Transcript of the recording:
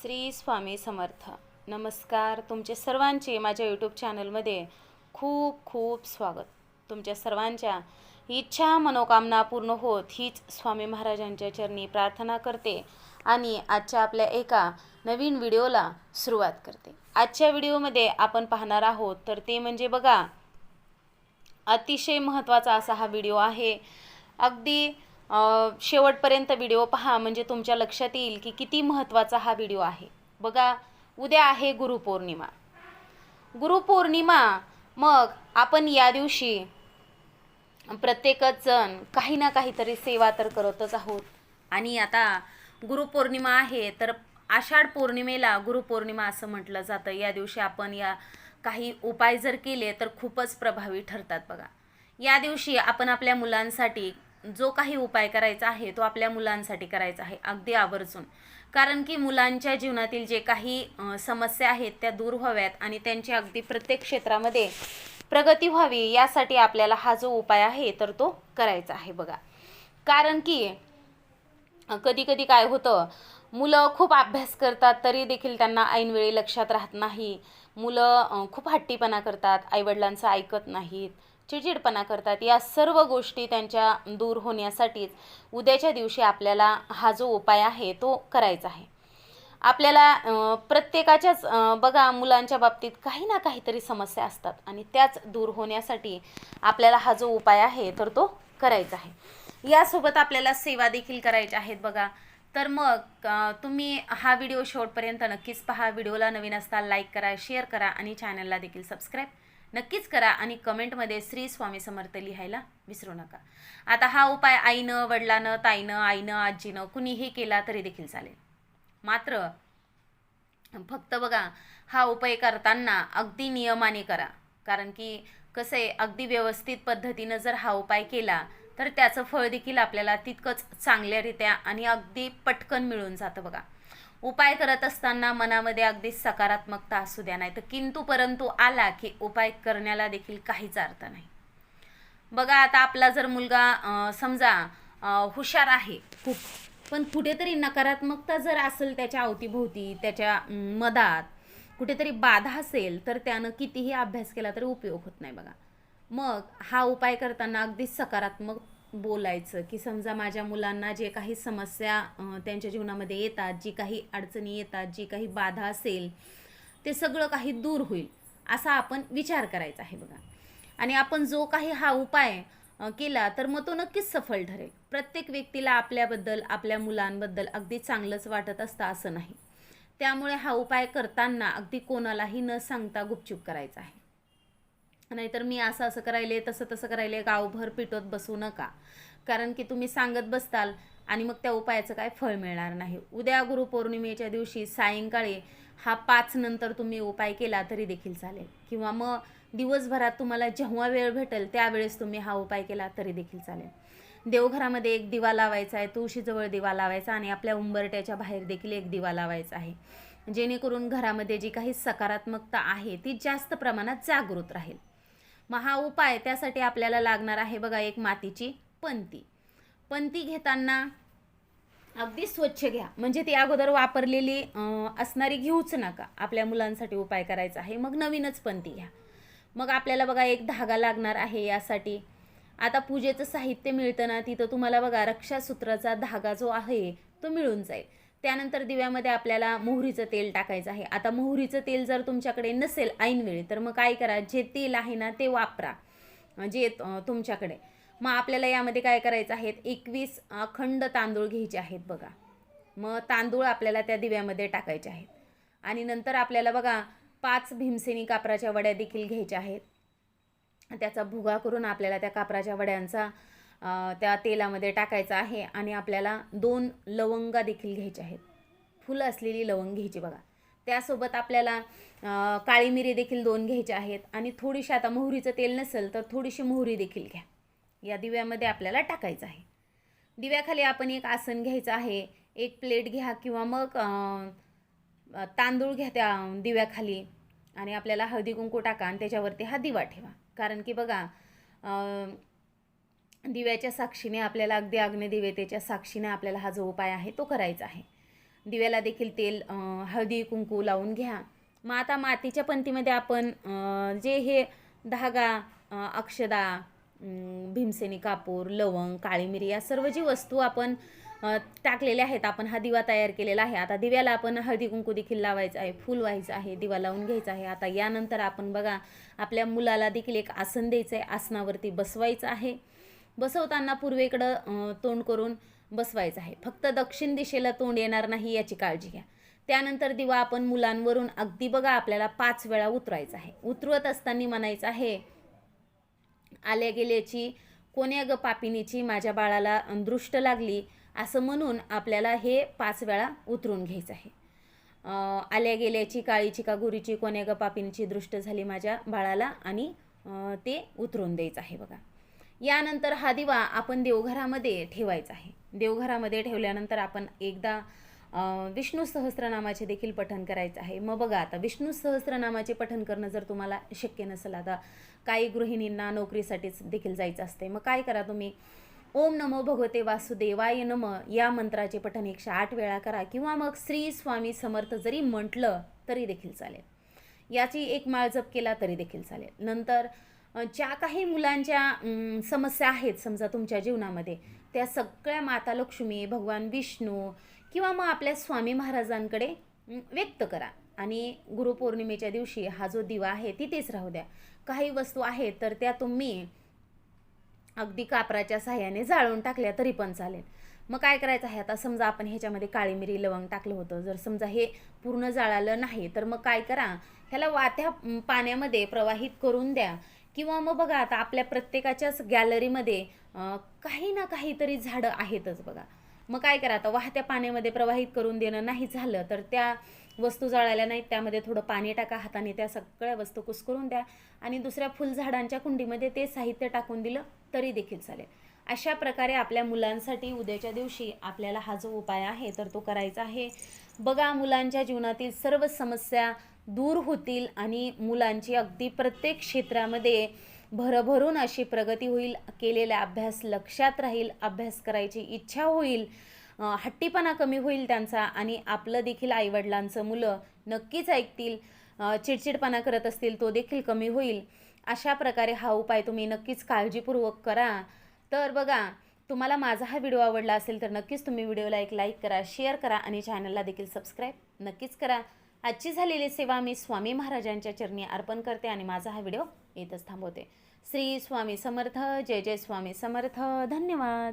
श्री स्वामी समर्थ. नमस्कार. तुमचे सर्वांचे माझ्या यूट्यूब चॅनलमध्ये खूप खूप स्वागत. तुमच्या सर्वांच्या इच्छा मनोकामना पूर्ण होत हीच स्वामी महाराजांच्या चरणी प्रार्थना करते आणि आजच्या आपल्या एका नवीन व्हिडिओला सुरुवात करते. आजच्या व्हिडिओमध्ये आपण पाहणार आहोत तर ते म्हणजे बघा अतिशय महत्त्वाचा असा हा व्हिडिओ आहे. अगदी शेवटपर्यंत व्हिडिओ पहा म्हणजे तुमच्या लक्षात येईल की किती महत्त्वाचा हा व्हिडिओ आहे. बघा उद्या आहे गुरुपौर्णिमा गुरुपौर्णिमा मग आपण या दिवशी प्रत्येकच जण काही ना काहीतरी सेवा तर करतच आहोत. आणि आता गुरुपौर्णिमा आहे तर आषाढ पौर्णिमेला गुरुपौर्णिमा असं म्हटलं जातं. या दिवशी आपण या काही उपाय जर केले तर खूपच प्रभावी ठरतात बघा. या दिवशी आपण आपल्या मुलांसाठी जो काही उपाय करायचा आहे तो आपल्या मुलांसाठी करायचा आहे अगदी आवर्जून. कारण की मुलांच्या जीवनातील जे काही समस्या आहेत त्या दूर व्हाव्यात आणि त्यांची अगदी प्रत्येक क्षेत्रामध्ये प्रगती व्हावी यासाठी आपल्याला हा जो उपाय आहे तर तो करायचा आहे बघा. कारण की कधी कधी काय होतं मुलं खूप अभ्यास करतात तरी देखील त्यांना ऐनवेळी लक्षात राहत नाही. मुलं खूप हट्टीपणा करतात आईवडिलांचं ऐकत नाहीत. चिडचिडपणा करतात. या सर्व गोष्टी त्यांच्या दूर होण्यासाठीच उद्याच्या दिवशी आपल्याला हा जो उपाय आहे तो करायचा आहे. आपल्याला प्रत्येकाच्याच बघा मुलांच्या बाबतीत काही ना काहीतरी समस्या असतात आणि त्याच दूर होण्यासाठी आपल्याला हा जो उपाय आहे तर तो करायचा आहे. यासोबत आपल्याला सेवा देखील करायच्या आहेत बघा. तर मग तुम्ही हा व्हिडिओ शेवटपर्यंत नक्कीच पहा. व्हिडिओला नवीन असता लाईक करा शेअर करा आणि चॅनलला देखील सबस्क्राईब नक्कीच करा आणि कमेंटमध्ये श्री स्वामी समर्थ लिहायला विसरू नका. आता हा उपाय आईनं वडिलानं ताईनं आईनं आजीनं कुणीही केला तरी देखील चालेल. मात्र फक्त बघा हा उपाय करताना अगदी नियमाने करा. कारण की कसं आहे अगदी व्यवस्थित पद्धतीनं जर हा उपाय केला तर त्याचं फळ देखील आपल्याला तितकंच चांगल्यारित्या आणि अगदी पटकन मिळून जातं बघा. उपाय करत असताना मनामध्ये अगदी सकारात्मकता असू द्या नाही तर किंतु परंतु आला की उपाय करण्याला देखील काहीच अर्थ नाही. बघा आता आपला जर मुलगा समजा हुशार आहे खूप पण कुठेतरी नकारात्मकता जर असेल त्याच्या अवतीभोवती त्याच्या मधात कुठेतरी बाधा असेल तर त्यानं कितीही अभ्यास केला तरी उपयोग होत नाही बघा. मग हा उपाय करताना अगदी सकारात्मक बोलायचं की समजा माझ्या मुलांना जे काही समस्या त्यांच्या जीवनामध्ये येतात जी काही अडचणी येतात जी काही बाधा असेल ते सगळं काही दूर होईल असा आपण विचार करायचा आहे बघा. आणि आपण जो काही हा उपाय केला तर मग तो नक्कीच सफल ठरेल. प्रत्येक व्यक्तीला आपल्याबद्दल आपल्या मुलांबद्दल अगदी चांगलंच वाटत असतं असं नाही. त्यामुळे हा उपाय करताना अगदी कोणालाही न सांगता गुपचूप करायचा आहे. नाहीतर मी असं असं करायले तसं तसं करायले गावभर पिटवत बसू नका. कारण की तुम्ही सांगत बसताल आणि मग त्या उपायाचं काय फळ मिळणार नाही. उद्या गुरुपौर्णिमेच्या दिवशी सायंकाळी हा पाच नंतर तुम्ही उपाय केला तरी देखील चालेल. किंवा मग दिवसभरात तुम्हाला जेव्हा वेळ भेटेल त्यावेळेस तुम्ही हा उपाय केला तरी देखील चालेल. देवघरामध्ये एक दिवा लावायचा आहे तुळशीजवळ दिवा लावायचा आणि आपल्या उंबरट्याच्या बाहेर देखील एक दिवा लावायचा आहे. जेणेकरून घरामध्ये जी काही सकारात्मकता आहे ती जास्त प्रमाणात जागृत राहील. मग हा उपाय त्यासाठी आपल्याला लागणार आहे बघा एक मातीची पंती पंती घेताना अगदी स्वच्छ घ्या. म्हणजे ती अगोदर वापरलेली असणारी घेऊच नका. आपल्या मुलांसाठी उपाय करायचा आहे. मग नवीनच पंती घ्या. मग आपल्याला बघा एक धागा लागणार आहे यासाठी. आता पूजेचं साहित्य मिळतं ना तिथं तुम्हाला बघा रक्षासूत्राचा धागा जो आहे तो मिळून जाईल. त्यानंतर दिव्यामध्ये आपल्याला मोहरीचं तेल टाकायचं आहे. आता मोहरीचं तेल जर तुमच्याकडे नसेल ऐनवेळी तर मग काय करा जे तेल आहे ना ते वापरा. म्हणजे, जे तुमच्याकडे. मग आपल्याला यामध्ये काय करायचं आहे एकवीस अखंड तांदूळ घ्यायचे आहेत बघा. मग तांदूळ आपल्याला त्या दिव्यामध्ये टाकायचे आहेत. आणि नंतर आपल्याला बघा पाच भीमसेनी कापराच्या वड्या देखील घ्यायच्या आहेत. त्याचा भुगा करून आपल्याला त्या कापराच्या वड्यांचा त्या तेलामध्ये टाकायचं आहे आणि आपल्याला दोन लवंगा देखील घ्यायच्या आहेत. फुलं असलेली लवंग घ्यायची बघा. त्यासोबत आपल्याला काळी मिरी देखील दोन घ्यायच्या आहेत आणि थोडीशी आता मोहरीचं तेल नसेल तर थोडीशी मोहरी देखील घ्या. या दिव्यामध्ये आपल्याला टाकायचं आहे. दिव्याखाली आपण एक आसन घ्यायचं आहे. एक प्लेट घ्या किंवा मग तांदूळ घ्या त्या दिव्याखाली आणि आपल्याला हळदी कुंकू टाका आणि त्याच्यावरती हा दिवा ठेवा. कारण की बघा दिव्याच्या साक्षीने आपल्याला अगदी अग्निदिवेतेच्या साक्षीने आपल्याला हा जो उपाय आहे तो करायचा आहे. दिव्याला देखील तेल हळदी कुंकू लावून घ्या. मग आता मातीच्या पंतीमध्ये आपण जे हे धागा अक्षदा भीमसेनी कापूर लवंग काळी मिरी या सर्व जी वस्तू आपण टाकलेल्या आहेत आपण हा दिवा तयार केलेला आहे. आता दिव्याला आपण हळदी कुंकू देखील लावायचं आहे फूल व्हायचं आहे दिवा लावून घ्यायचा आहे. आता यानंतर आपण बघा आपल्या मुलाला देखील एक आसन द्यायचं आहे आसनावरती बसवायचं आहे. बसवताना पूर्वेकडं तोंड करून बसवायचं आहे. फक्त दक्षिण दिशेला तोंड येणार नाही याची काळजी घ्या. त्यानंतर दिवा आपण मुलांवरून अगदी बघा आपल्याला पाच वेळा उतरायचं आहे. उतरवत असताना म्हणायचं आहे आल्या गेल्याची कोण्या ग पापिनीची माझ्या बाळाला दृष्ट लागली असं म्हणून आपल्याला हे पाच वेळा उतरून घ्यायचं आहे. आल्या गेल्याची काळीची का गुरीची कोण्या ग पापिनीची दृष्ट झाली माझ्या बाळाला आणि ते उतरून द्यायचं आहे बघा. यानंतर हा दिवा आपण देवघरामध्ये ठेवायचा आहे. देवघरामध्ये ठेवल्यानंतर आपण एकदा विष्णू सहस्त्रनामाचे देखील पठण करायचं आहे. मग बघा आता विष्णू सहस्त्रनामाचे पठण करणं जर तुम्हाला शक्य नसेल आता काही गृहिणींना नोकरीसाठीच देखील जायचं असते मग काय करा तुम्ही? ओम नमो भगवते वासुदेवाय नम या मंत्राचे पठण एकशे आठ वेळा करा. किंवा मग श्री स्वामी समर्थ जरी म्हटलं तरी देखील चालेल. याची एक माळ जप केला तरी देखील चालेल. नंतर ज्या काही मुलांच्या समस्या आहेत समजा तुमच्या जीवनामध्ये त्या सगळ्या माता लक्ष्मी भगवान विष्णू किंवा मग आपल्या स्वामी महाराजांकडे व्यक्त करा. आणि गुरुपौर्णिमेच्या दिवशी हा जो दिवा आहे तिथेच राहू द्या. काही वस्तू आहेत तर त्या तुम्ही अगदी कापराच्या साह्याने जाळून टाकल्या तरी पण चालेल. मग काय करायचं आहे? आता समजा आपण ह्याच्यामध्ये काळी मिरी लवंग टाकलं होतं. जर समजा हे पूर्ण जाळालं नाही तर मग काय करा? ह्याला वात्या पाण्यामध्ये प्रवाहित करून द्या. किंवा मग बघा आता आपल्या प्रत्येकाच्याच गॅलरीमध्ये काही ना काहीतरी झाडं आहेतच बघा. मग काय करा आता वाहत्या पाण्यामध्ये प्रवाहित करून देणं नाही झालं तर त्या वस्तू जळाल्या नाहीत त्यामध्ये थोडं पाणी टाका हाताने त्या सगळ्या वस्तू कुस्करून द्या. आणि दुसऱ्या फुलझाडांच्या कुंडीमध्ये ते साहित्य टाकून दिलं तरी देखील चालेल. अशा प्रकारे आपल्या मुलांसाठी उद्याच्या दिवशी आपल्याला हा जो उपाय आहे तर तो करायचा आहे. बघा मुलांच्या जीवनातील सर्व समस्या दूर होतील आणि मुलांची अगदी प्रत्येक क्षेत्रामध्ये भरभरून अशी प्रगती होईल केलेला अभ्यास लक्षात राहील अभ्यास करायची इच्छा होईल हट्टीपणा कमी होईल त्यांचा आणि आपलं देखील आईवडिलांचं मुलं नक्कीच ऐकतील चिडचिडपणा करत असतील तो देखील कमी होईल. अशा प्रकारे हा उपाय तुम्ही नक्कीच काळजीपूर्वक करा. तर बघा तुम्हाला माझा हा व्हिडिओ आवडला असेल तर नक्कीच तुम्ही व्हिडिओला एक लाईक करा शेअर करा आणि चॅनलला देखील सबस्क्राईब नक्कीच करा. आजची झालेली सेवा मी स्वामी महाराजांच्या चरणी अर्पण करते आणि माझा हा व्हिडिओ येतच थांबवते. श्री स्वामी समर्थ जय जय स्वामी समर्थ. धन्यवाद.